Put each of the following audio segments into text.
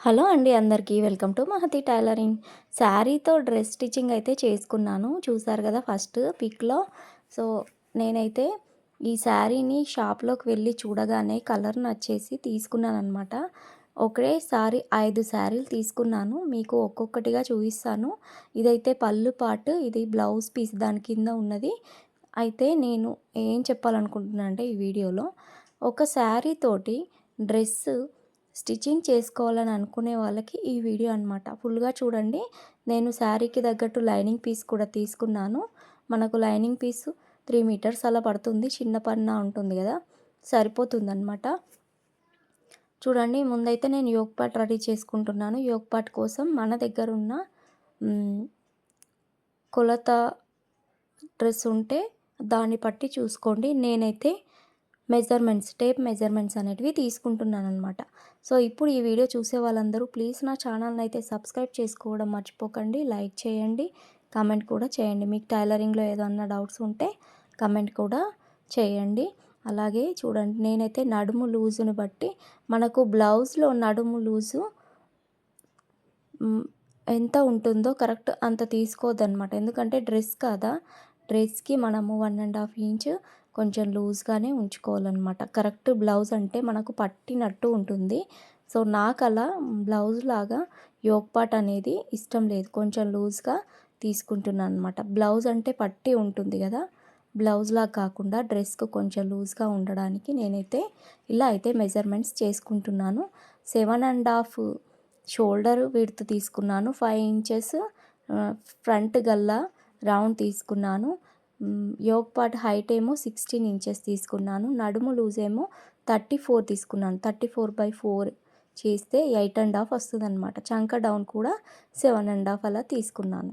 Hello అండి అందరికీ welcome to Mahathi tailoring. శారీతో డ్రెస్ స్టిచ్చింగ్ అయితే చేసుకున్నాను. చూసారు కదా ఫస్ట్ పిక్లో. సో నేనైతే ఈ శారీని షాప్లోకి వెళ్ళి చూడగానే కలర్ నచ్చేసి తీసుకున్నాను అనమాట ఒకేసారి ఐదు శారీలు తీసుకున్నాను. మీకు ఒక్కొక్కటిగా చూపిస్తాను. ఇదైతే పళ్ళు పాటు ఇది బ్లౌజ్ పీస్ దాని కింద ఉన్నది. అయితే నేను ఏం చెప్పాలనుకుంటున్నాను అంటే ఈ వీడియోలో ఒక శారీ తోటి డ్రెస్సు స్టిచ్చింగ్ చేసుకోవాలని అనుకునే వాళ్ళకి ఈ వీడియో అనమాట ఫుల్గా చూడండి. నేను శారీకి తగ్గట్టు లైనింగ్ పీస్ కూడా తీసుకున్నాను. మనకు లైనింగ్ పీస్ త్రీ మీటర్స్ అలా పడుతుంది. చిన్న పన్న ఉంటుంది కదా. సరిపోతుంది అనమాట చూడండి. ముందైతే నేను యోగ్ పాట్ రెడీ చేసుకుంటున్నాను. యోగ్ పాట్ కోసం మన దగ్గర ఉన్న కొలత డ్రెస్ ఉంటే దాన్ని బట్టి చూసుకోండి. నేనైతే మెజర్మెంట్స్ టేప్ మెజర్మెంట్స్ అనేటివి తీసుకుంటున్నాను అనమాట సో ఇప్పుడు ఈ వీడియో చూసే వాళ్ళందరూ ప్లీజ్ నా ఛానల్ని అయితే సబ్స్క్రైబ్ చేసుకోవడం మర్చిపోకండి లైక్ చేయండి కమెంట్ కూడా చేయండి. మీకు టైలరింగ్లో ఏదన్నా డౌట్స్ ఉంటే కమెంట్ కూడా చేయండి. అలాగే చూడండి నేనైతే నడుము లూజుని బట్టి మనకు బ్లౌజ్లో నడుము లూజు ఎంత ఉంటుందో కరెక్ట్ అంత తీసుకోవద్దనమాట ఎందుకంటే డ్రెస్ కదా? డ్రెస్కి మనము వన్ అండ్ హాఫ్ ఇంచ్ కొంచెం లూజ్గానే ఉంచుకోవాలన్నమాట. కరెక్ట్ బ్లౌజ్ అంటే మనకు పట్టినట్టు ఉంటుంది. సో నాకు అలా బ్లౌజ్ లాగా యోగపాట్ అనేది ఇష్టం లేదు. కొంచెం లూజ్గా తీసుకుంటున్నాను అనమాట బ్లౌజ్ అంటే పట్టి ఉంటుంది కదా. బ్లౌజ్లా కాకుండా డ్రెస్కు కొంచెం లూజ్గా ఉండడానికి నేనైతే ఇలా అయితే మెజర్మెంట్స్ చేసుకుంటున్నాను. Seven and half shoulder width తీసుకున్నాను. ఫైవ్ ఇంచెస్ ఫ్రంట్ గల్లా రౌండ్ తీసుకున్నాను. యోగ్ పార్ట్ హైట్ ఏమో సిక్స్టీన్ ఇంచెస్ తీసుకున్నాను. నడుము లూజ్ ఏమో థర్టీ ఫోర్ తీసుకున్నాను. థర్టీ ఫోర్ బై ఫోర్ చేస్తే ఎయిట్ అండ్ హాఫ్ వస్తుంది అనమాట చంక డౌన్ కూడా సెవెన్ అండ్ హాఫ్ అలా తీసుకున్నాను.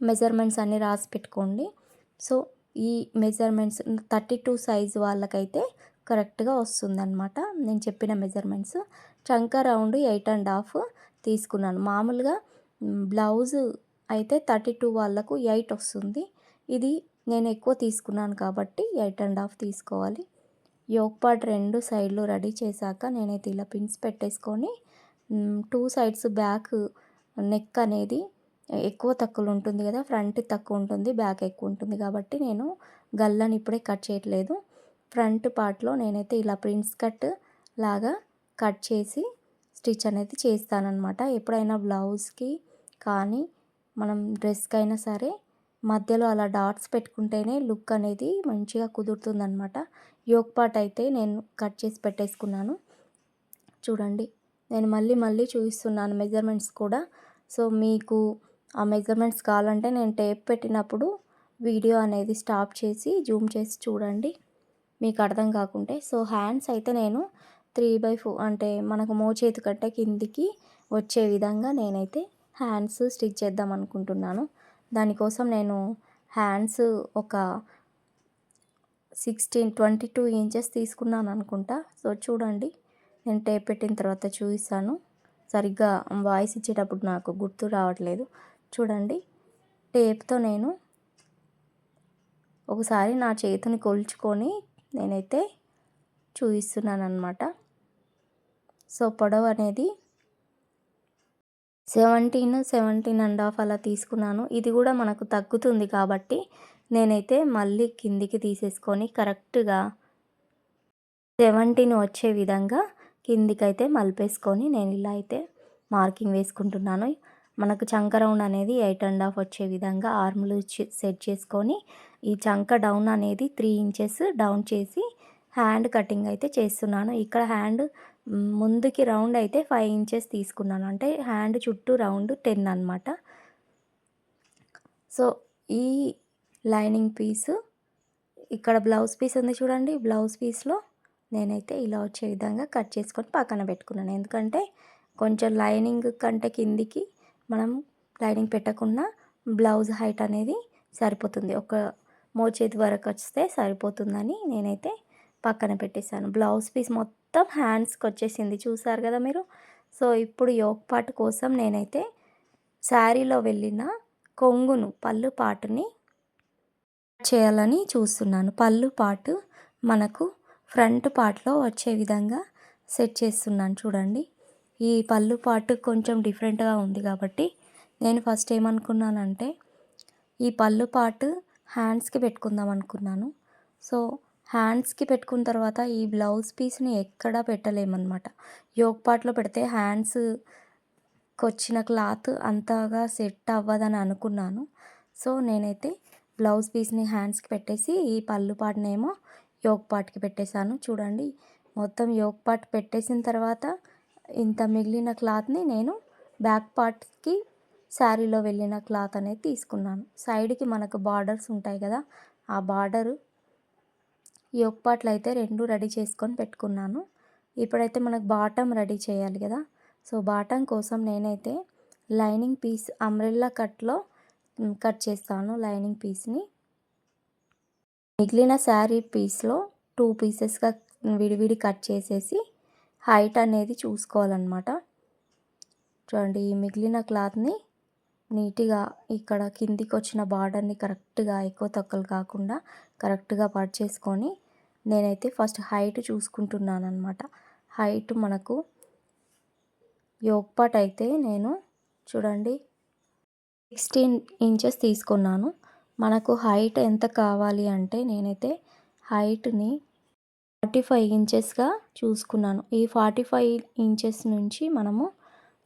మెజర్మెంట్స్ అన్నీ రాసి పెట్టుకోండి. సో ఈ మెజర్మెంట్స్ థర్టీ టూ సైజ్ వాళ్ళకైతే కరెక్ట్గా వస్తుందన్నమాట. నేను చెప్పిన మెజర్మెంట్స్. చంక రౌండ్ ఎయిట్ అండ్ హాఫ్ తీసుకున్నాను. మామూలుగా బ్లౌజ్ అయితే థర్టీ టూ వాళ్ళకు ఎయిట్ వస్తుంది. ఇది నేను ఎక్కువ తీసుకున్నాను కాబట్టి ఎయిట్ అండ్ హాఫ్ తీసుకోవాలి. యోక్ పార్ట్ రెండు సైడ్లు రెడీ చేశాక నేనైతే ఇలా పిన్స్ పెట్టేసుకొని టూ సైడ్స్ బ్యాక్ నెక్ అనేది ఎక్కువ తక్కువ ఉంటుంది కదా ఫ్రంట్ తక్కువ ఉంటుంది బ్యాక్ ఎక్కువ ఉంటుంది కాబట్టి నేను గల్లని ఇప్పుడే కట్ చేయట్లేదు. ఫ్రంట్ పార్ట్లో నేనైతే ఇలా ప్రింట్స్ కట్ లాగా కట్ చేసి స్టిచ్ అనేది చేస్తానన్నమాట. ఎప్పుడైనా బ్లౌజ్కి కానీ మనం డ్రెస్కి అయినా సరే మధ్యలో అలా డాట్స్ పెట్టుకుంటేనే లుక్ అనేది మంచిగా కుదురుతుందనమాట యోగ్ పార్ట్ అయితే నేను కట్ చేసి పెట్టేసుకున్నాను. చూడండి నేను మళ్ళీ మళ్ళీ చూపిస్తున్నాను మెజర్మెంట్స్ కూడా. సో మీకు ఆ మెజర్మెంట్స్ కావాలంటే నేను టేప్ పెట్టినప్పుడు వీడియో అనేది స్టాప్ చేసి జూమ్ చేసి చూడండి. మీకు అర్థం కాకుంటే. సో హ్యాండ్స్ అయితే నేను త్రీ బై ఫోర్ అంటే మనకు మోచేతి కట్ట కిందికి వచ్చే విధంగా నేనైతే హ్యాండ్స్ స్టిచ్ చేద్దాం అనుకుంటున్నాను. దానికోసం నేను హ్యాండ్స్ ఒక సిక్స్టీన్ ట్వంటీ టూ ఇంచెస్ తీసుకున్నాను అనుకుంటా. సో చూడండి. నేను టేప్ పెట్టిన తర్వాత చూపిస్తాను. సరిగ్గా వాయిస్ ఇచ్చేటప్పుడు నాకు గుర్తు రావట్లేదు. చూడండి. టేప్తో నేను ఒకసారి నా చేతిని కొలుచుకొని నేనైతే చూపిస్తున్నాను అనమాట సో పొడవు అనేది సెవెంటీన్ సెవెంటీన్ అండ్ హాఫ్ అలా తీసుకున్నాను. ఇది కూడా మనకు తగ్గుతుంది కాబట్టి నేనైతే మళ్ళీ కిందికి తీసేసుకొని కరెక్ట్గా సెవెంటీన్ వచ్చే విధంగా కిందికైతే మలిపేసుకొని నేను ఇలా అయితే మార్కింగ్ వేసుకుంటున్నాను. మనకు చంక రౌండ్ అనేది ఎయిట్ అండ్ హాఫ్ వచ్చే విధంగా ఆర్ములు సెట్ చేసుకొని ఈ చంక డౌన్ అనేది త్రీ ఇంచెస్ డౌన్ చేసి హ్యాండ్ కటింగ్ అయితే చేస్తున్నాను. ఇక్కడ హ్యాండ్ ముందుకి రౌండ్ అయితే ఫైవ్ ఇంచెస్ తీసుకున్నాను. అంటే హ్యాండ్ చుట్టూ రౌండ్ టెన్ అనమాట సో ఈ లైనింగ్ పీసు ఇక్కడ బ్లౌజ్ పీస్ ఉంది చూడండి. బ్లౌజ్ పీస్లో నేనైతే ఇలా వచ్చే విధంగా కట్ చేసుకొని పక్కన పెట్టుకున్నాను. ఎందుకంటే కొంచెం లైనింగ్ కంటే కిందికి మనం లైనింగ్ పెట్టకుండా బ్లౌజ్ హైట్ అనేది సరిపోతుంది. ఒక మోచేతి వరకు వస్తే సరిపోతుందని నేనైతే పక్కన పెట్టేశాను. బ్లౌజ్ పీస్ మొత్తం హ్యాండ్స్కి వచ్చేసింది. చూసారు కదా మీరు? సో ఇప్పుడు యోక్ పాట్ కోసం నేనైతే శారీలో వెళ్ళిన కొంగును పళ్ళు పాటుని చేయాలని చూస్తున్నాను. పళ్ళు పాటు మనకు ఫ్రంట్ పార్ట్లో వచ్చే విధంగా సెట్ చేస్తున్నాను. చూడండి. ఈ పళ్ళు పాటు కొంచెం డిఫరెంట్గా ఉంది కాబట్టి నేను ఫస్ట్ ఏమనుకున్నానంటే ఈ పళ్ళు పాటు హ్యాండ్స్కి పెట్టుకుందాం అనుకున్నాను. సో హ్యాండ్స్కి పెట్టుకున్న తర్వాత ఈ బ్లౌజ్ పీస్ని ఎక్కడా పెట్టలేమన్నమాట. యోగ్ పార్ట్లో పెడితే హ్యాండ్స్కి వచ్చిన క్లాత్ అంతగా సెట్ అవ్వదని అనుకున్నాను. సో నేనైతే బ్లౌజ్ పీస్ని హ్యాండ్స్కి పెట్టేసి ఈ పళ్ళు పాటనేమో యోగ్ పార్ట్కి పెట్టేశాను. చూడండి మొత్తం యోగ్ పార్ట్ పెట్టేసిన తర్వాత ఇంత మిగిలిన క్లాత్ని నేను బ్యాక్ పార్ట్కి శారీలో వెళ్ళిన క్లాత్ అనేది తీసుకున్నాను. సైడ్కి మనకు బార్డర్స్ ఉంటాయి కదా ఆ బార్డరు ఈ పార్ట్లు అయితే రెండు రెడీ చేసుకొని పెట్టుకున్నాను. ఇప్పుడైతే మనకు బాటమ్ రెడీ చేయాలి కదా. సో బాటం కోసం నేనైతే లైనింగ్ పీస్ అంబ్రెల్లా కట్లో కట్ చేస్తాను లైనింగ్ పీస్ని. మిగిలిన శారీ పీస్లో టూ పీసెస్గా విడివిడి కట్ చేసేసి హైట్ అనేది చూసుకోవాలన్నమాట. చూడండి ఈ మిగిలిన క్లాత్ని నీట్గా ఇక్కడ కిందికి వచ్చిన బార్డర్ని కరెక్ట్గా ఎక్కువ తక్కువలు కాకుండా కరెక్ట్గా పట్ చేసుకొని నేనైతే ఫస్ట్ హైట్ చూసుకుంటున్నాను అనమాట హైట్ మనకు యోగ్ అయితే నేను చూడండి సిక్స్టీన్ ఇంచెస్ తీసుకున్నాను. మనకు హైట్ ఎంత కావాలి అంటే నేనైతే హైట్ని ఫార్టీ ఫైవ్ ఇంచెస్గా చూసుకున్నాను. ఈ ఫార్టీ ఫైవ్ ఇంచెస్ నుంచి మనము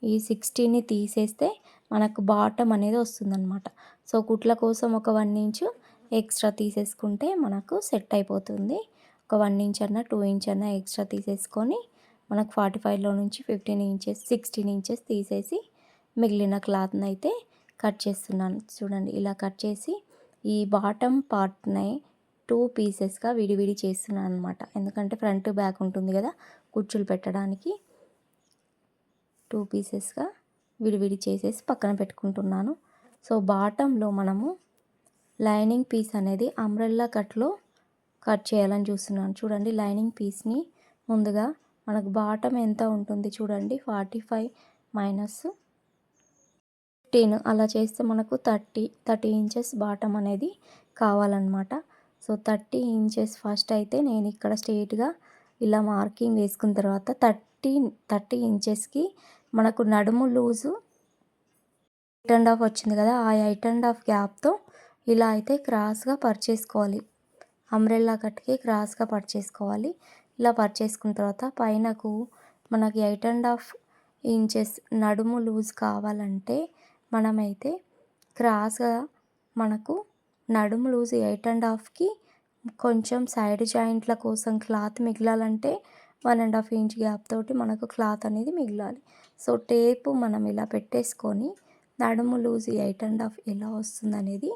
ఈ సిక్స్టీని తీసేస్తే మనకు బాటమ్ అనేది వస్తుందన్నమాట. సో కుట్ల కోసం ఒక వన్ ఇంచు ఎక్స్ట్రా తీసేసుకుంటే మనకు సెట్ అయిపోతుంది. ఒక వన్ ఇంచ్ అన్న టూ ఇంచ్ అన్న ఎక్స్ట్రా తీసేసుకొని మనకు ఫార్టీ ఫైవ్లో నుంచి ఫిఫ్టీన్ ఇంచెస్ సిక్స్టీన్ ఇంచెస్ తీసేసి మిగిలిన క్లాత్ని అయితే కట్ చేస్తున్నాను. చూడండి ఇలా కట్ చేసి ఈ బాటమ్ పార్ట్ని టూ పీసెస్గా విడివిడి చేస్తున్నాను అనమాట ఎందుకంటే ఫ్రంట్ బ్యాక్ ఉంటుంది కదా కుచ్చులు పెట్టడానికి టూ పీసెస్గా విడివిడి చేసేసి పక్కన పెట్టుకుంటున్నాను. సో బాటంలో మనము లైనింగ్ పీస్ అనేది అంబ్రెల్లా కట్లో కట్ చేయాలని చూస్తున్నాను. చూడండి లైనింగ్ పీస్ని ముందుగా మనకు బాటం ఎంత ఉంటుంది చూడండి ఫార్టీ ఫైవ్ మైనస్ ఫిఫ్టీన్. అలా చేస్తే మనకు థర్టీ థర్టీ ఇంచెస్ బాటం అనేది కావాలన్నమాట. సో థర్టీ ఇంచెస్ ఫస్ట్ అయితే నేను ఇక్కడ స్ట్రెయిట్గా ఇలా మార్కింగ్ వేసుకున్న తర్వాత థర్టీ థర్టీ ఇంచెస్కి మనకు నడుము లూజు ఎయిట్ అండ్ హాఫ్ వచ్చింది కదా ఆ ఎయిట్ అండ్ హాఫ్ గ్యాప్తో ఇలా అయితే క్రాస్గా పర్చేసుకోవాలి. అంబ్రెల్లా కట్కి క్రాస్గా పర్చేసుకోవాలి. ఇలా పర్చేసుకున్న తర్వాత పైనకు మనకి ఎయిట్ అండ్ హాఫ్ ఇంచెస్ నడుము లూజ్ కావాలంటే మనమైతే క్రాస్గా మనకు నడుము లూజ్ ఎయిట్ అండ్ హాఫ్కి కొంచెం సైడ్ జాయింట్ల కోసం cloth మిగిలాలంటే one and half inch gap తోటి మనకు క్లాత్ అనేది మిగిలాలి. సో టేపు మనం ఇలా పెట్టేసుకొని నడుము లూజ్ ఎయిట్ అండ్ హాఫ్ ఎలా వస్తుంది అనేది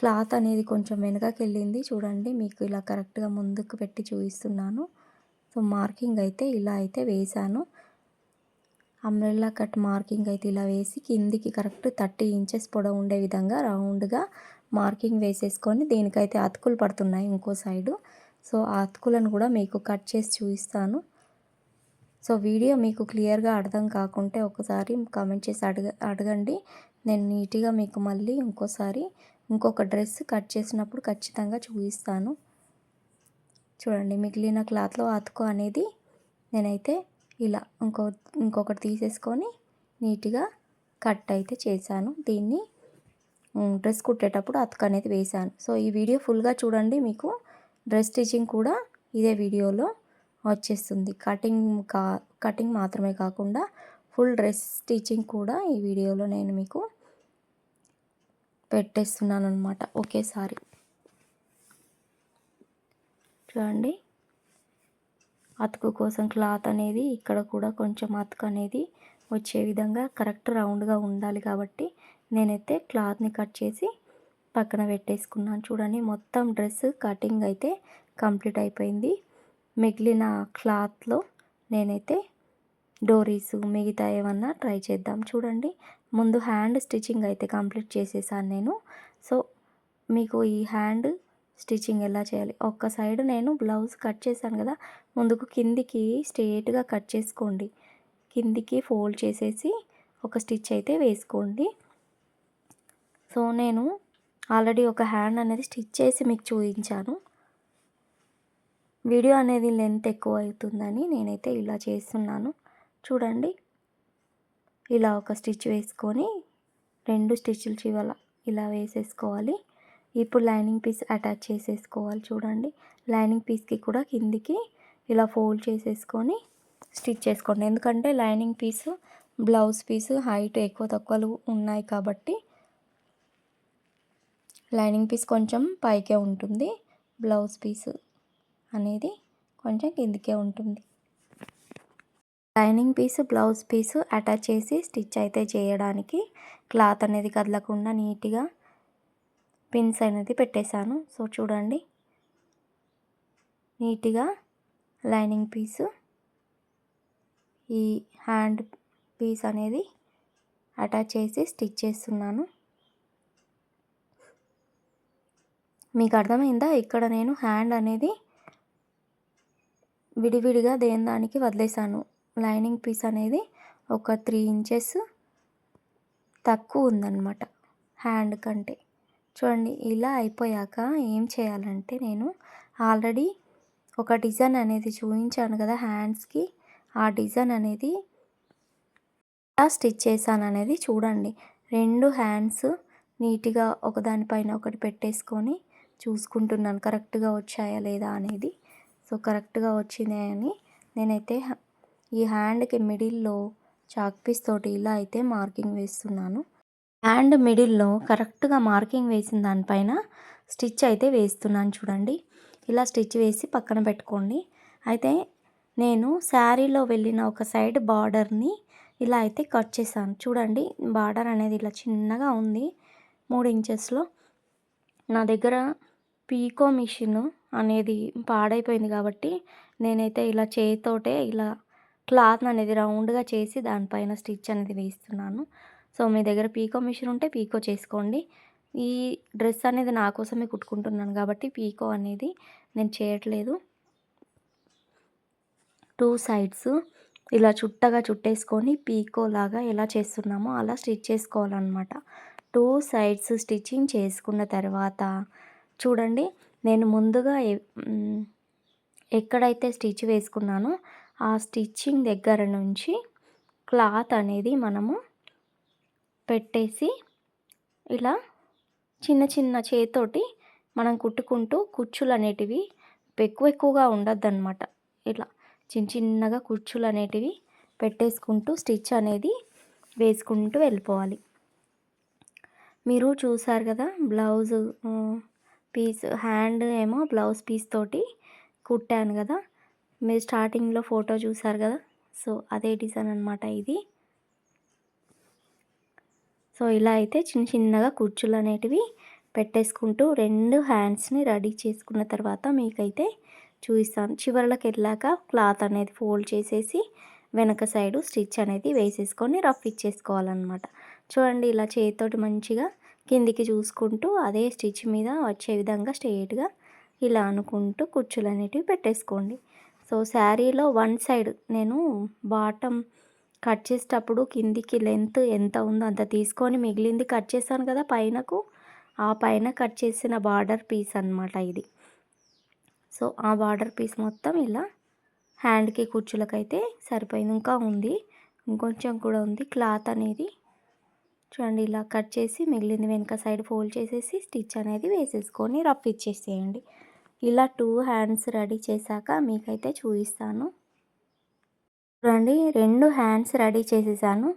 క్లాత్ అనేది కొంచెం వెనకకి వెళ్ళింది చూడండి మీకు ఇలా కరెక్ట్గా ముందుకు పెట్టి చూపిస్తున్నాను. సో మార్కింగ్ అయితే ఇలా అయితే వేశాను. అంబ్రెల్లా కట్ మార్కింగ్ అయితే ఇలా వేసి కిందికి కరెక్ట్ థర్టీ ఇంచెస్ పొడవు ఉండే విధంగా రౌండ్గా మార్కింగ్ వేసేసుకొని దీనికైతే అతుకులు పడుతున్నాయి ఇంకో సైడు. సో ఆ అతుకులను కూడా మీకు కట్ చేసి చూపిస్తాను. సో వీడియో మీకు క్లియర్గా అర్థం కాకుంటే ఒకసారి కామెంట్ చేసి అడగ అడగండి. నేను నీట్గా మీకు మళ్ళీ ఇంకోసారి ఇంకొక డ్రెస్ కట్ చేసినప్పుడు ఖచ్చితంగా చూపిస్తాను. చూడండి మిగిలిన క్లాత్లో అతుకు అనేది నేనైతే ఇలా ఇంకో ఇంకొకటి తీసేసుకొని నీట్గా కట్ అయితే చేశాను. దీన్ని డ్రెస్ కుట్టేటప్పుడు అతుకు అనేది వేశాను. సో ఈ వీడియో ఫుల్గా చూడండి మీకు. డ్రెస్ స్టిచ్చింగ్ కూడా ఇదే వీడియోలో వచ్చేస్తుంది. కటింగ్ కా కటింగ్ మాత్రమే కాకుండా ఫుల్ డ్రెస్ స్టిచ్చింగ్ కూడా ఈ వీడియోలో నేను మీకు పెట్టేస్తున్నాను అనమాట ఒకేసారి. చూడండి. అతుకు కోసం క్లాత్ అనేది ఇక్కడ కూడా కొంచెం అతుకు అనేది వచ్చే విధంగా కరెక్ట్ రౌండ్గా ఉండాలి కాబట్టి నేనైతే క్లాత్ని కట్ చేసి పక్కన పెట్టేసుకున్నాను. చూడండి మొత్తం డ్రెస్ కటింగ్ అయితే కంప్లీట్ అయిపోయింది. మిగిలిన క్లాత్లో నేనైతే డోరీస్ మిగతా ఏమన్నా ట్రై చేద్దాం. చూడండి ముందు హ్యాండ్ స్టిచ్చింగ్ అయితే కంప్లీట్ చేసేసాను నేను. సో మీకు ఈ హ్యాండ్ స్టిచ్చింగ్ ఎలా చేయాలి? ఒక్క సైడ్ నేను బ్లౌజ్ కట్ చేశాను కదా ముందుకు కిందికి స్ట్రేట్గా కట్ చేసుకోండి. కిందికి ఫోల్డ్ చేసేసి ఒక స్టిచ్ అయితే వేసుకోండి. సో నేను ఆల్రెడీ ఒక హ్యాండ్ అనేది స్టిచ్ చేసి మీకు చూపించాను. వీడియో అనేది లెంత్ ఎక్కువ అవుతుందని నేనైతే ఇలా చేస్తున్నాను. చూడండి. ఇలా ఒక స్టిచ్ వేసుకొని రెండు స్టిచ్లు చివల ఇలా వేసేసుకోవాలి. ఇప్పుడు లైనింగ్ పీస్ అటాచ్ చేసేసుకోవాలి చూడండి. లైనింగ్ పీస్కి కూడా కిందికి ఇలా ఫోల్డ్ చేసేసుకొని స్టిచ్ చేసుకోండి. ఎందుకంటే lining piece blouse piece height ఎక్కువ తక్కువలు ఉన్నాయి కాబట్టి లైనింగ్ పీస్ కొంచెం పైకే ఉంటుంది. బ్లౌజ్ పీస్ అనేది కొంచెం కిందికే ఉంటుంది. Lining piece blouse piece attach చేసి స్టిచ్ అయితే చేయడానికి క్లాత్ అనేది కదలకుండా నీట్గా పిన్స్ అనేది పెట్టేశాను. సో చూడండి. నీట్గా లైనింగ్ పీసు ఈ హ్యాండ్ పీస్ అనేది అటాచ్ చేసి స్టిచ్ చేస్తున్నాను. మీకు అర్థమైందా? ఇక్కడ నేను హ్యాండ్ అనేది విడివిడిగా దేని దానికి వదిలేసాను లైనింగ్ పీస్ అనేది ఒక త్రీ ఇంచెస్ తక్కువ ఉందన్నమాట హ్యాండ్ కంటే. చూడండి ఇలా అయిపోయాక ఏం చేయాలంటే నేను ఆల్రెడీ ఒక డిజైన్ అనేది చూపించాను కదా హ్యాండ్స్కి. ఆ డిజైన్ అనేది స్టిచ్ చేశాను అనేది చూడండి. రెండు హ్యాండ్స్ నీట్గా ఒకదానిపైన ఒకటి పెట్టేసుకొని చూసుకుంటున్నాను. కరెక్ట్గా వచ్చాయా లేదా అనేది. సో కరెక్ట్గా వచ్చినాయని నేనైతే ఈ హ్యాండ్కి మిడిల్లో చాక్ పీస్ తోటి ఇలా అయితే మార్కింగ్ వేస్తున్నాను. హ్యాండ్ మిడిల్లో కరెక్ట్గా మార్కింగ్ వేసిన దానిపైన స్టిచ్ అయితే వేస్తున్నాను చూడండి. ఇలా స్టిచ్ వేసి పక్కన పెట్టుకోండి. అయితే నేను శారీలో వెళ్ళిన ఒక సైడ్ బార్డర్ని ఇలా అయితే కట్ చేశాను. చూడండి బార్డర్ అనేది ఇలా చిన్నగా ఉంది మూడు ఇంచెస్లో. నా దగ్గర పీకో మిషన్ అనేది పాడైపోయింది కాబట్టి నేనైతే ఇలా చేతితోటే ఇలా క్లాత్ అనేది రౌండ్గా చేసి దానిపైన స్టిచ్ అనేది వేస్తున్నాను సో మీ దగ్గర పీకో మిషన్ ఉంటే పీకో చేసుకోండి. ఈ డ్రెస్ అనేది నా కోసమే కుట్టుకుంటున్నాను కాబట్టి పీకో అనేది నేను చేయట్లేదు. టూ సైడ్స్ ఇలా చుట్టగా చుట్టేసుకొని పీకో లాగా ఎలా చేస్తున్నామో అలా స్టిచ్ చేసుకోవాలన్నమాట. టూ సైడ్స్ స్టిచ్చింగ్ చేసుకున్న తర్వాత చూడండి నేను ముందుగా ఎక్కడైతే స్టిచ్ వేసుకున్నానో ఆ స్టిచ్చింగ్ దగ్గర నుంచి క్లాత్ అనేది మనము పెట్టేసి ఇలా చిన్న చిన్న చేతోటి మనం కుట్టుకుంటూ కుచ్చులు అనేటివి ఎక్కువ ఎక్కువగా ఉండద్దన్నమాట. ఇలా చిన్న చిన్నగా కుచ్చులు అనేటివి పెట్టేసుకుంటూ స్టిచ్ అనేది వేసుకుంటూ వెళ్ళిపోవాలి. మీరు చూసారు కదా బ్లౌజ్ పీస్ హ్యాండ్ ఏమో బ్లౌజ్ పీస్ తోటి కుట్టాను కదా. మీరు స్టార్టింగ్లో ఫోటో చూసారు కదా? సో అదే డిజైన్ అనమాట ఇది. సో ఇలా అయితే చిన్న చిన్నగా కుర్చీలు అనేటివి పెట్టేసుకుంటూ రెండు హ్యాండ్స్ని రెడీ చేసుకున్న తర్వాత మీకైతే చూపిస్తాను. చివరలకు వెళ్ళాక క్లాత్ అనేది ఫోల్డ్ చేసేసి వెనక సైడు స్టిచ్ అనేది వేసేసుకొని రఫ్ ఇచ్చేసుకోవాలన్నమాట. చూడండి ఇలా చేతితోటి మంచిగా కిందికి చూసుకుంటూ అదే స్టిచ్ మీద వచ్చే విధంగా స్ట్రేట్గా ఇలా అనుకుంటూ కుర్చీలు అనేటివి పెట్టేసుకోండి. సో శారీలో వన్ సైడ్ నేను బాటమ్ కట్ చేసేటప్పుడు కిందికి లెంత్ ఎంత ఉందో అంత తీసుకొని మిగిలింది కట్ చేశాను కదా పైనకు ఆ పైన కట్ చేసిన బార్డర్ పీస్ అనమాట ఇది. సో ఆ బార్డర్ పీస్ మొత్తం ఇలా హ్యాండ్కి కుర్చీలకైతే సరిపోయింది. ఇంకా ఉంది ఇంకొంచెం కూడా ఉంది. క్లాత్ అనేది చూడండి ఇలా కట్ చేసి మిగిలింది వెనక సైడ్ ఫోల్డ్ చేసేసి స్టిచ్ అనేది వేసేసుకొని రఫ్ ఇచ్చేసేయండి. ఇలా టూ హ్యాండ్స్ రెడీ చేశాక మీకైతే చూపిస్తాను. చూడండి రెండు హ్యాండ్స్ రెడీ చేసేసాను.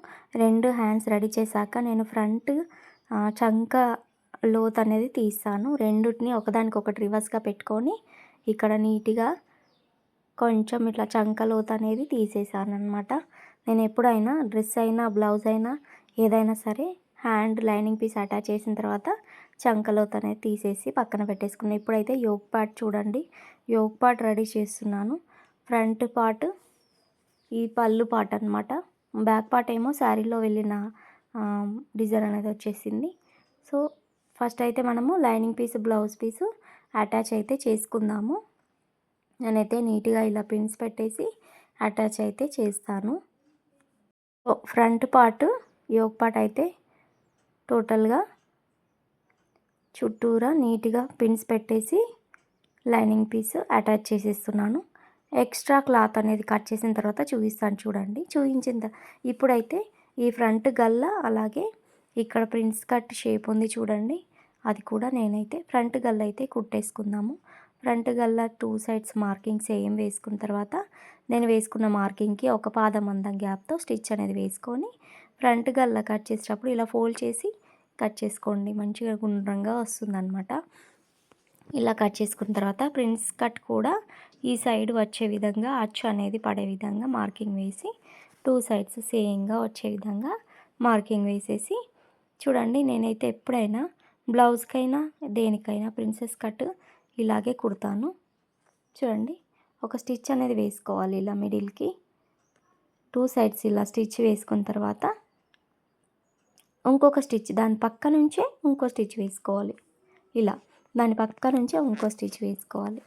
రెండు హ్యాండ్స్ రెడీ చేశాక నేను ఫ్రంట్ చంక లోత్ అనేది తీస్తాను. రెండుటిని ఒకదానికి రివర్స్గా పెట్టుకొని ఇక్కడ నీట్గా కొంచెం ఇట్లా చంక లోత్ అనేది తీసేసాను అనమాట నేను ఎప్పుడైనా డ్రెస్ అయినా బ్లౌజ్ అయినా ఏదైనా సరే హ్యాండ్ లైనింగ్ పీస్ అటాచ్ చేసిన తర్వాత చంకలోత్ అనేది తీసేసి పక్కన పెట్టేసుకున్నాను ఇప్పుడైతే యోగ్ పార్ట్ చూడండి. యోగ్ పార్ట్ రెడీ చేస్తున్నాను. ఫ్రంట్ పార్ట్ ఈ పళ్ళు పార్ట్ అనమాట బ్యాక్ పార్ట్ ఏమో శారీలో వెళ్ళిన డిజైన్ అనేది వచ్చేసింది. సో ఫస్ట్ అయితే మనము lining piece blouse piece attach అయితే చేసుకుందాము. నేనైతే నీట్గా ఇలా పిన్స్ పెట్టేసి అటాచ్ అయితే చేస్తాను. ఫ్రంట్ పార్ట్ యోగ్ పార్ట్ అయితే టోటల్గా చుట్టూరా నీట్గా పిన్స్ పెట్టేసి లైనింగ్ పీస్ అటాచ్ చేసేస్తున్నాను. ఎక్స్ట్రా క్లాత్ అనేది కట్ చేసిన తర్వాత చూపిస్తాను చూడండి. చూపించిన ఇప్పుడైతే ఈ ఫ్రంట్ గల్ల అలాగే ఇక్కడ ప్రింట్స్ కట్ షేప్ ఉంది చూడండి. అది కూడా నేనైతే ఫ్రంట్ గల్ల అయితే కుట్టేసుకుందాము. ఫ్రంట్ గల్ల టూ సైడ్స్ మార్కింగ్ సేమ్ వేసుకున్న తర్వాత నేను వేసుకున్న మార్కింగ్కి ఒక పాదం అందం గ్యాప్తో స్టిచ్ అనేది వేసుకొని ఫ్రంట్ గల్ల కట్ చేసేటప్పుడు ఇలా ఫోల్డ్ చేసి కట్ చేసుకోండి. మంచిగా గుండ్రంగా వస్తుందన్నమాట. ఇలా కట్ చేసుకున్న తర్వాత ప్రిన్స్ కట్ కూడా ఈ సైడ్ వచ్చే విధంగా అచ్చు అనేది పడే విధంగా మార్కింగ్ వేసి టూ సైడ్స్ సేమ్గా వచ్చే విధంగా మార్కింగ్ వేసేసి చూడండి నేనైతే ఎప్పుడైనా బ్లౌజ్కైనా దేనికైనా ప్రిన్సెస్ కట్ ఇలాగే కుడతాను. చూడండి ఒక స్టిచ్ అనేది వేసుకోవాలి ఇలా మిడిల్కి. టూ సైడ్స్ ఇలా స్టిచ్ వేసుకున్న తర్వాత ఇంకొక స్టిచ్ దాని పక్క నుంచే ఇంకో స్టిచ్ వేసుకోవాలి. ఇలా దాని పక్క నుంచే ఇంకో స్టిచ్ వేసుకోవాలి.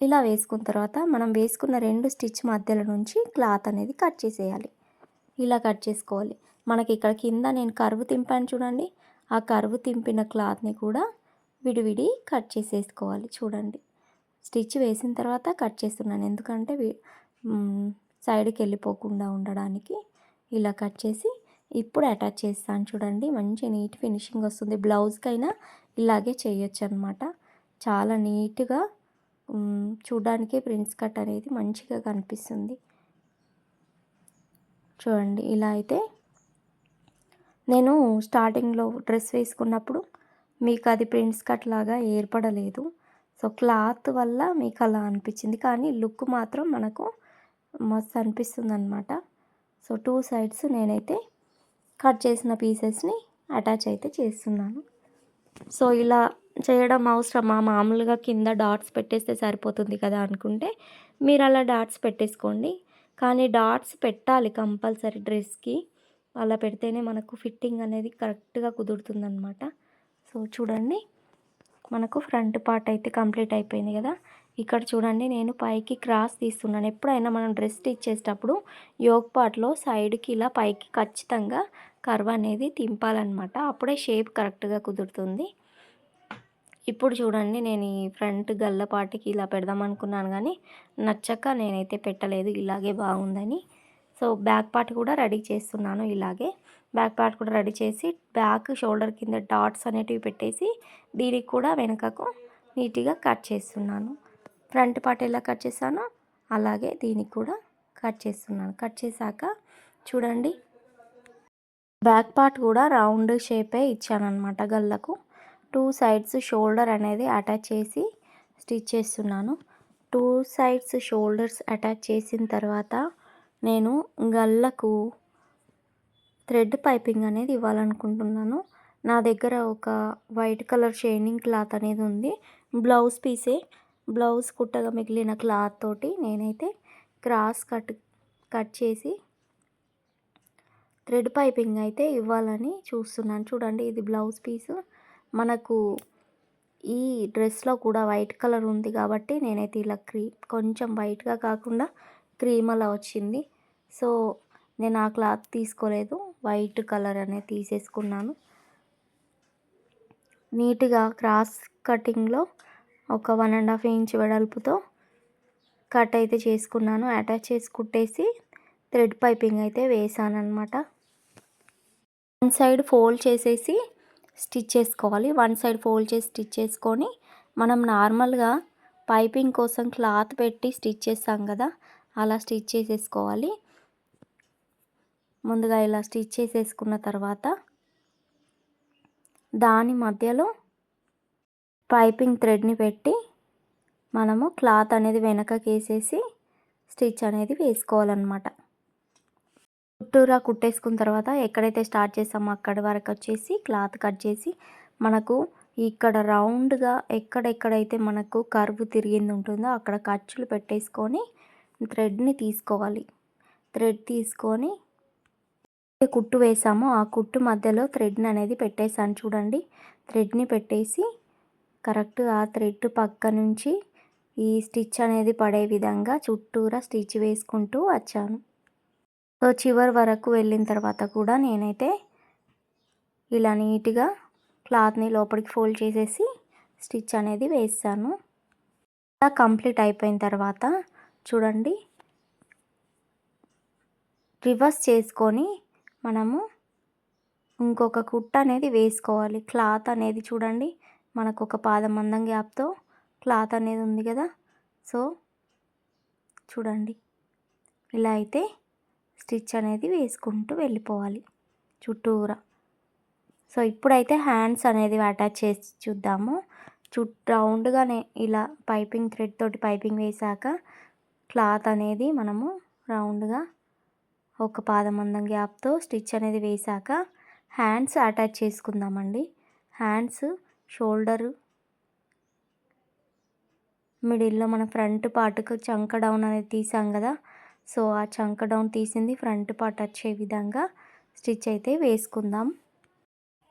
ఇలా వేసుకున్న తర్వాత మనం వేసుకున్న రెండు స్టిచ్ మధ్యలో నుంచి క్లాత్ అనేది కట్ చేసేయాలి. ఇలా కట్ చేసుకోవాలి. మనకి ఇక్కడ కింద నేను కరువు తింపాను చూడండి. ఆ కరువు తింపిన క్లాత్ని కూడా విడివిడి కట్ చేసేసుకోవాలి చూడండి. స్టిచ్ వేసిన తర్వాత కట్ చేస్తున్నాను. ఎందుకంటే సైడ్కి వెళ్ళిపోకుండా ఉండడానికి ఇలా కట్ చేసి ఇప్పుడు అటాచ్ చేస్తాను చూడండి. మంచి నీట్ ఫినిషింగ్ వస్తుంది. బ్లౌజ్కైనా ఇలాగే చేయొచ్చు అనమాట చాలా నీట్గా చూడడానికి ప్రిన్స్ కట్ అనేది మంచిగా కనిపిస్తుంది. చూడండి ఇలా అయితే నేను స్టార్టింగ్లో డ్రెస్ వేసుకున్నప్పుడు మీకు అది ప్రింట్స్ కట్ లాగా ఏర్పడలేదు. సో క్లాత్ వల్ల మీకు అలా అనిపించింది. కానీ లుక్ మాత్రం మనకు మస్తు అనిపిస్తుంది అనమాట సో టూ సైడ్స్ నేనైతే కట్ చేసిన పీసెస్ని అటాచ్ అయితే చేస్తున్నాను. సో ఇలా చేయడం అవసరమా? మామూలుగా కింద డాట్స్ పెట్టేస్తే సరిపోతుంది కదా అనుకుంటే మీరు అలా డాట్స్ పెట్టేసుకోండి. కానీ డాట్స్ పెట్టాలి కంపల్సరీ డ్రెస్కి. అలా పెడితేనే మనకు ఫిట్టింగ్ అనేది కరెక్ట్గా కుదురుతుందనమాట సో చూడండి. మనకు ఫ్రంట్ పార్ట్ అయితే కంప్లీట్ అయిపోయింది కదా. ఇక్కడ చూడండి నేను పైకి క్రాస్ తీస్తున్నాను. ఎప్పుడైనా మనం డ్రెస్ స్టిచ్ చేసేటప్పుడు యోగ్ పార్ట్లో సైడ్కి ఇలా పైకి ఖచ్చితంగా కర్వ్ అనేది తింపాలన్నమాట. అప్పుడే షేప్ కరెక్ట్గా కుదురుతుంది. ఇప్పుడు చూడండి నేను ఈ ఫ్రంట్ గల్లపాటికి ఇలా పెడదాం అనుకున్నాను కానీ నచ్చక నేనైతే పెట్టలేదు. ఇలాగే బాగుందని. సో బ్యాక్ పార్ట్ కూడా రెడీ చేస్తున్నాను ఇలాగే. బ్యాక్ పార్ట్ కూడా రెడీ చేసి బ్యాక్ షోల్డర్ కింద డాట్స్ అనేటివి పెట్టేసి దీనికి కూడా వెనకకు నీట్గా కట్ చేస్తున్నాను. ఫ్రంట్ పార్ట్ ఎలా కట్ చేశానో అలాగే దీనికి కూడా కట్ చేస్తున్నాను. కట్ చేశాక చూడండి బ్యాక్ పార్ట్ కూడా రౌండ్ షేపే ఇచ్చానమాట గల్లకు టూ సైడ్స్ షోల్డర్ అనేది అటాచ్ చేసి స్టిచ్ చేస్తున్నాను. టూ సైడ్స్ షోల్డర్స్ అటాచ్ చేసిన తర్వాత నేను గల్లకు థ్రెడ్ పైపింగ్ అనేది ఇవ్వాలనుకుంటున్నాను. నా దగ్గర ఒక వైట్ కలర్ షైనింగ్ క్లాత్ అనేది ఉంది. బ్లౌజ్ పీసే బ్లౌజ్ కుట్టగా మిగిలిన క్లాత్ తోటి నేనైతే క్రాస్ కట్ కట్ చేసి థ్రెడ్ పైపింగ్ అయితే ఇవ్వాలని చూస్తున్నాను. చూడండి ఇది బ్లౌజ్ పీసు. మనకు ఈ డ్రెస్లో కూడా వైట్ కలర్ ఉంది కాబట్టి నేనైతే ఇలా క్రీ కొంచెం వైట్గా కాకుండా క్రీమ్ అలా వచ్చింది. సో నేను ఆ క్లాత్ తీసుకోలేదు. వైట్ కలర్ అనేది తీసేసుకున్నాను. నీట్గా క్రాస్ కటింగ్లో ఒక వన్ అండ్ హాఫ్ ఇంచ్ వెడల్పుతో కట్ అయితే చేసుకున్నాను. అటాచ్ చేసి కుట్టేసి థ్రెడ్ పైపింగ్ అయితే వేసాను అనమాట వన్ సైడ్ ఫోల్డ్ చేసేసి స్టిచ్ చేసుకోవాలి. వన్ సైడ్ ఫోల్డ్ చేసి స్టిచ్ చేసుకొని మనం నార్మల్గా పైపింగ్ కోసం క్లాత్ పెట్టి స్టిచ్ చేస్తాం కదా అలా స్టిచ్ చేసేసుకోవాలి. ముందుగా ఇలా స్టిచ్ చేసేసుకున్న తర్వాత దాని మధ్యలో పైపింగ్ థ్రెడ్ని పెట్టి మనము క్లాత్ అనేది వెనకకేసేసి స్టిచ్ అనేది వేసుకోవాలన్నమాట. చుట్టూరా కుట్టేసుకున్న తర్వాత ఎక్కడైతే స్టార్ట్ చేసామో అక్కడి వరకు వచ్చేసి క్లాత్ కట్ చేసి మనకు ఇక్కడ రౌండ్గా ఎక్కడెక్కడైతే మనకు కర్వ్ తిరిగింది ఉంటుందో అక్కడ ఖర్చులు పెట్టేసుకొని థ్రెడ్ని తీసుకోవాలి. థ్రెడ్ తీసుకొని కుట్టు వేసామో ఆ కుట్టు మధ్యలో థ్రెడ్ని అనేది పెట్టేసాను చూడండి. థ్రెడ్ని పెట్టేసి కరెక్ట్ ఆ థ్రెడ్ పక్క నుంచి ఈ స్టిచ్ అనేది పడే విధంగా చుట్టూరా స్టిచ్ వేసుకుంటూ వచ్చాను. సో చివరి వరకు వెళ్ళిన తర్వాత కూడా నేనైతే ఇలా నీట్గా క్లాత్ని లోపలికి ఫోల్డ్ చేసేసి స్టిచ్ అనేది వేస్తాను ఇలా కంప్లీట్ అయిపోయిన తర్వాత చూడండి. రివర్స్ చేసుకొని మనము ఇంకొక కుట్ట అనేది వేసుకోవాలి. క్లాత్ అనేది చూడండి. మనకు ఒక పాదం అందం గ్యాప్తో క్లాత్ అనేది ఉంది కదా. సో చూడండి. ఇలా అయితే స్టిచ్ అనేది వేసుకుంటూ వెళ్ళిపోవాలి చుట్టూరా. సో ఇప్పుడైతే హ్యాండ్స్ అనేది అటాచ్ చేసి చూద్దాము. చుట్ రౌండ్గానే ఇలా పైపింగ్ థ్రెడ్ తోటి పైపింగ్ వేసాక క్లాత్ అనేది మనము రౌండ్గా ఒక పాదమందం గ్యాప్తో స్టిచ్ అనేది వేసాక హ్యాండ్స్ అటాచ్ చేసుకుందామండి. హ్యాండ్స్ షోల్డరు మిడిల్లో మన ఫ్రంట్ పార్ట్కు చంక డౌన్ అనేది తీసాం కదా సో ఆ చంక డౌన్ తీసింది ఫ్రంట్ పార్ట్ వచ్చే విధంగా స్టిచ్ అయితే వేసుకుందాం.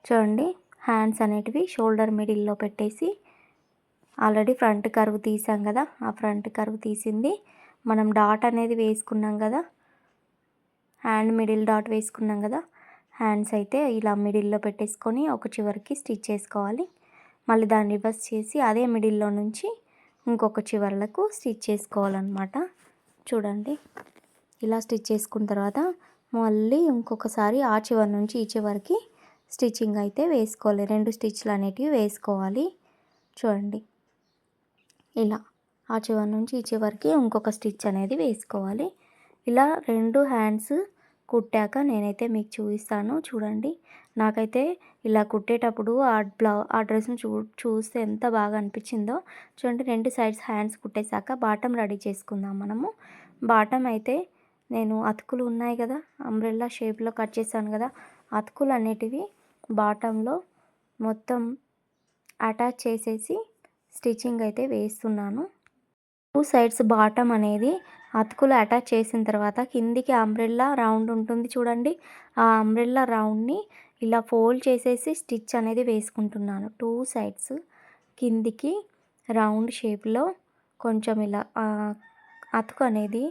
చూడండి హ్యాండ్స్ అనేటివి షోల్డర్ మిడిల్లో పెట్టేసి ఆల్రెడీ ఫ్రంట్ కరువు తీసాం కదా ఆ ఫ్రంట్ కర్వ్ తీసింది. మనం డాట్ అనేది వేసుకున్నాం కదా హ్యాండ్ మిడిల్ డాట్ వేసుకున్నాం కదా హ్యాండ్స్ అయితే ఇలా మిడిల్లో పెట్టేసుకొని ఒక చివరికి స్టిచ్ చేసుకోవాలి. మళ్ళీ దాన్ని రివర్స్ చేసి అదే మిడిల్లో నుంచి ఇంకొక చివర్లకు స్టిచ్ చేసుకోవాలన్నమాట. చూడండి. ఇలా స్టిచ్ చేసుకున్న తర్వాత మళ్ళీ ఇంకొకసారి ఆ చివరి నుంచి ఈ చివరికి స్టిచ్చింగ్ అయితే వేసుకోవాలి. రెండు స్టిచ్లు అనేటివి వేసుకోవాలి. చూడండి. ఇలా ఆ చివరి నుంచి ఈ చివరికి ఇంకొక స్టిచ్ అనేది వేసుకోవాలి. ఇలా రెండు హ్యాండ్స్ కుట్టాక నేనైతే మీకు చూపిస్తాను. చూడండి. నాకైతే ఇలా కుట్టేటప్పుడు ఆ బ్లౌ ఆ డ్రెస్ని చూ చూస్తే ఎంత బాగా అనిపించిందో. చూడండి. రెండు సైడ్స్ హ్యాండ్స్ కుట్టేశాక బాటమ్ రెడీ చేసుకుందాం మనము. బాటమ్ అయితే నేను అతుకులు ఉన్నాయి కదా అంబ్రెల్లా షేప్లో కట్ చేశాను కదా అతుకులు అనేటివి బాటంలో మొత్తం అటాచ్ చేసేసి స్టిచ్చింగ్ అయితే వేస్తున్నాను. టూ సైడ్స్ బాటమ్ అనేది అతుకులు అటాచ్ చేసిన తర్వాత కిందికి అంబ్రెల్లా రౌండ్ ఉంటుంది చూడండి. ఆ అంబ్రెల్లా రౌండ్ని ఇలా ఫోల్డ్ చేసేసి స్టిచ్ అనేది వేసుకుంటున్నాను. టూ సైడ్స్ కిందికి రౌండ్ షేప్లో కొంచెం ఇలా అతుకు అనేది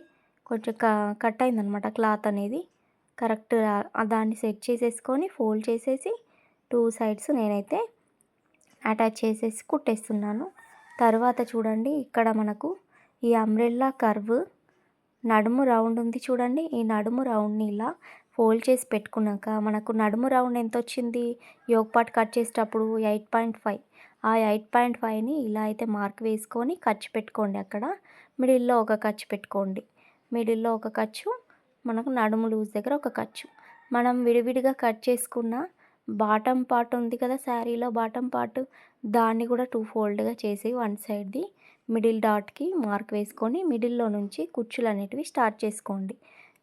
కొంచెం క కట్ అయిందనమాట క్లాత్ అనేది. కరెక్ట్ దాన్ని సెట్ చేసేసుకొని ఫోల్డ్ చేసేసి టూ సైడ్స్ నేనైతే అటాచ్ చేసేసి కుట్టేస్తున్నాను. తర్వాత చూడండి ఇక్కడ మనకు ఈ అంబ్రెల్లా కర్వ్ నడుము రౌండ్ ఉంది చూడండి. ఈ నడుము రౌండ్ని ఇలా ఫోల్డ్ చేసి పెట్టుకున్నాక మనకు నడుము రౌండ్ ఎంత వచ్చింది యోగ్ పార్ట్ కట్ చేసేటప్పుడు ఎయిట్ పాయింట్ ఫైవ్. ఆ ఎయిట్ పాయింట్ ఫైవ్ని ఇలా అయితే మార్క్ వేసుకొని ఖర్చు పెట్టుకోండి అక్కడ. మిడిల్లో ఒక ఖర్చు పెట్టుకోండి. మిడిల్లో ఒక ఖర్చు మనకు నడుము లూజ్ దగ్గర ఒక ఖర్చు. మనం విడివిడిగా కట్ చేసుకున్న బాటమ్ పార్ట్ ఉంది కదా శారీలో బాటమ్ పార్ట్ దాన్ని కూడా టూ ఫోల్డ్గా చేసి వన్ సైడ్ది మిడిల్ డాట్కి మార్క్ వేసుకొని మిడిల్లో నుంచి కుచ్చులు అనేటివి స్టార్ట్ చేసుకోండి.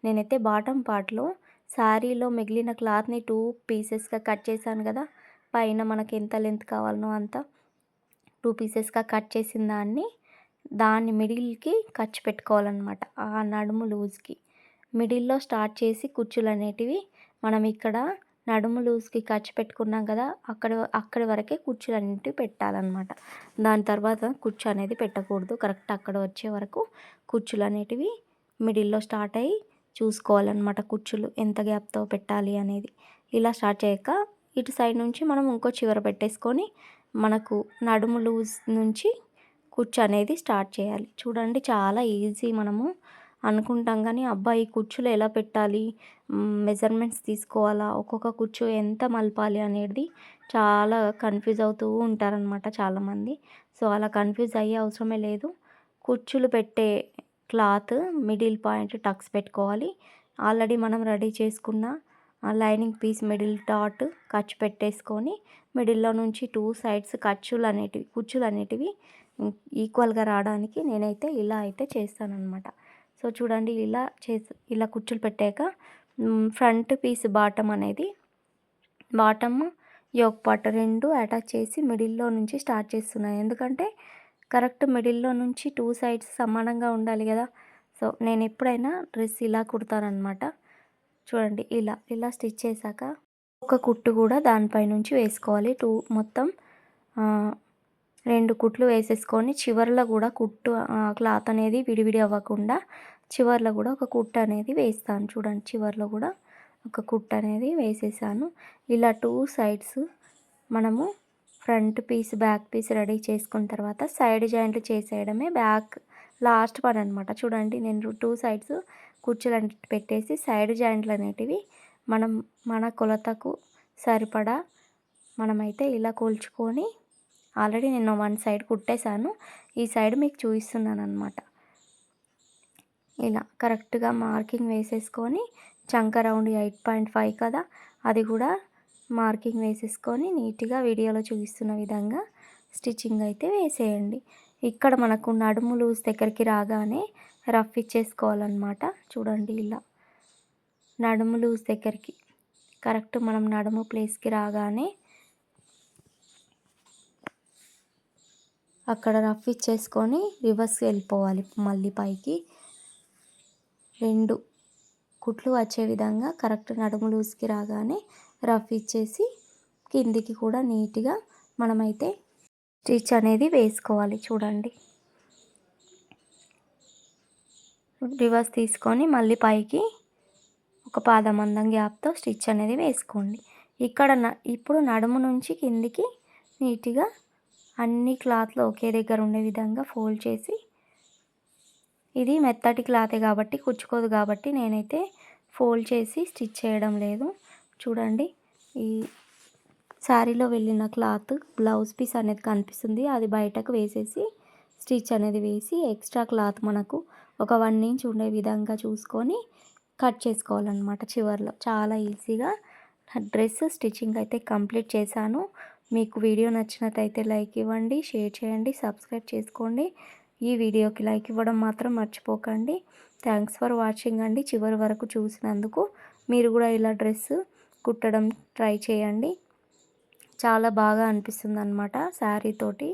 నేనైతే బాటమ్ పార్ట్లో శారీలో మిగిలిన క్లాత్ని టూ పీసెస్గా కట్ చేశాను కదా పైన మనకి ఎంత లెంత్ కావాలనో అంత టూ పీసెస్గా కట్ చేసిన దాన్ని దాన్ని మిడిల్కి ఖర్చు పెట్టుకోవాలన్నమాట ఆ నడుము లూజ్కి. మిడిల్లో స్టార్ట్ చేసి కుచ్చులు అనేటివి మనం ఇక్కడ నడుము లూజ్కి ఖర్చు పెట్టుకున్నాం కదా అక్కడ అక్కడి వరకే కుర్చీలు అనేవి పెట్టాలన్నమాట. దాని తర్వాత కుర్చీ అనేది పెట్టకూడదు కరెక్ట్ అక్కడ వచ్చే వరకు కుర్చీలు అనేటివి మిడిల్లో స్టార్ట్ అయ్యి చూసుకోవాలన్నమాట కుర్చీలు ఎంత గ్యాప్తో పెట్టాలి అనేది. ఇలా స్టార్ట్ చేయక ఇటు సైడ్ నుంచి మనం ఇంకో చివర పెట్టేసుకొని మనకు నడుము లూజ్ నుంచి కుచ్చు అనేది స్టార్ట్ చేయాలి. చూడండి చాలా ఈజీ మనము అనుకుంటాం కానీ అబ్బాయి కుచ్చులు ఎలా పెట్టాలి? మెజర్మెంట్స్ తీసుకోవాలా? ఒక్కొక్క కుచ్చు ఎంత మలపాలి అనేది చాలా కన్ఫ్యూజ్ అవుతూ ఉంటారనమాట చాలామంది. సో అలా కన్ఫ్యూజ్ అయ్యే అవసరమే లేదు. కుర్చీలు పెట్టే క్లాత్ మిడిల్ పాయింట్ టక్స్ పెట్టుకోవాలి. ఆల్రెడీ మనం రెడీ చేసుకున్న లైనింగ్ పీస్ మిడిల్ డాట్ ఖర్చు పెట్టేసుకొని మిడిల్లో నుంచి టూ సైడ్స్ ఖర్చులు అనేటివి కుచ్చులు అనేటివి ఈక్వల్గా రావడానికి నేనైతే ఇలా అయితే చేస్తానన్నమాట. సో చూడండి ఇలా చేసి ఇలా కుచ్చులు పెట్టాక ఫ్రంట్ పీస్ బాటమ్ అనేది బాటమ్ యోక్ పాట రెండు అటాచ్ చేసి మిడిల్లో నుంచి స్టార్ట్ చేస్తున్నాను. ఎందుకంటే కరెక్ట్ మిడిల్లో నుంచి టూ సైడ్స్ సమానంగా ఉండాలి కదా. సో నేను ఎప్పుడైనా డ్రెస్ ఇలా కుడతానమాట చూడండి ఇలా ఇలా స్టిచ్ చేశాక ఒక కుట్టు కూడా దానిపై నుంచి వేసుకోవాలి. టూ మొత్తం రెండు కుట్లు వేసేసుకొని చివరిలో కూడా కుట్టు క్లాత్ అనేది విడివిడి అవ్వకుండా చివరిలో కూడా ఒక కుట్టు అనేది వేస్తాను. చూడండి చివరిలో కూడా ఒక కుట్టు అనేది వేసేసాను. ఇలా టూ సైడ్స్ మనము front piece back piece ready చేసుకున్న తర్వాత సైడ్ జాయింట్లు చేసేయడమే బ్యాక్ లాస్ట్ పని అనమాట చూడండి నేను టూ సైడ్స్ కుర్చీలు పెట్టేసి సైడ్ జాయింట్లు అనేటివి మనం మన కొలతకు సరిపడా మనమైతే ఇలా కూల్చుకొని ఆల్రెడీ నేను వన్ సైడ్ కుట్టేశాను. ఈ సైడ్ మీకు చూపిస్తున్నాను అనమాట ఇలా కరెక్ట్గా మార్కింగ్ వేసేసుకొని చంక రౌండ్ ఎయిట్ పాయింట్ ఫైవ్ కదా అది కూడా మార్కింగ్ వేసేసుకొని నీట్గా వీడియోలో చూపిస్తున్న విధంగా స్టిచ్చింగ్ అయితే వేసేయండి. ఇక్కడ మనకు నడుము లూజ్ దగ్గరికి రాగానే రఫ్ ఇచ్చేసుకోవాలన్నమాట. చూడండి ఇలా నడుము లూజ్ దగ్గరికి కరెక్ట్ మనం నడుము ప్లేస్కి రాగానే అక్కడ రఫ్ ఇచ్చేసుకొని రివర్స్ వెళ్ళిపోవాలి మళ్ళీ పైకి. రెండు కుట్లు వచ్చే విధంగా కరెక్ట్ నడుము లూజ్కి రాగానే రఫ్ ఇచ్చేసి కిందికి కూడా నీట్గా మనమైతే స్టిచ్ అనేది వేసుకోవాలి. చూడండి. రివర్స్ తీసుకొని మళ్ళీ పైకి ఒక పాదం అందం గ్యాప్తో స్టిచ్ అనేది వేసుకోండి. ఇక్కడ ఇప్పుడు నడుము నుంచి కిందికి నీట్గా అన్ని క్లాత్లు ఒకే దగ్గర ఉండే విధంగా ఫోల్డ్ చేసి ఇది మెత్తటి క్లాతే కాబట్టి కుచ్చుకోదు కాబట్టి నేనైతే ఫోల్డ్ చేసి స్టిచ్ చేయడం లేదు. చూడండి ఈ శారీలో వెళ్ళిన క్లాత్ బ్లౌజ్ పీస్ అనేది కనిపిస్తుంది. అది బయటకు వేసేసి స్టిచ్ అనేది వేసి ఎక్స్ట్రా క్లాత్ మనకు ఒక వన్ ఇంచ్ ఉండే విధంగా చూసుకొని కట్ చేసుకోవాలన్నమాట చివరిలో. చాలా ఈజీగా డ్రెస్ స్టిచ్చింగ్ అయితే కంప్లీట్ చేశాను. మీకు వీడియో నచ్చినట్టయితే లైక్ ఇవ్వండి షేర్ చేయండి సబ్స్క్రైబ్ చేసుకోండి. ఈ వీడియోకి లైక్ ఇవ్వడం మాత్రం మర్చిపోకండి. థ్యాంక్స్ ఫర్ వాచింగ్ అండి. చివరి వరకు చూసినందుకు మీరు కూడా ఇలా డ్రెస్ కుట్టడం ట్రై చేయండి. చాలా బాగా అనిపిస్తుంది అనమాట శారీ తోటి.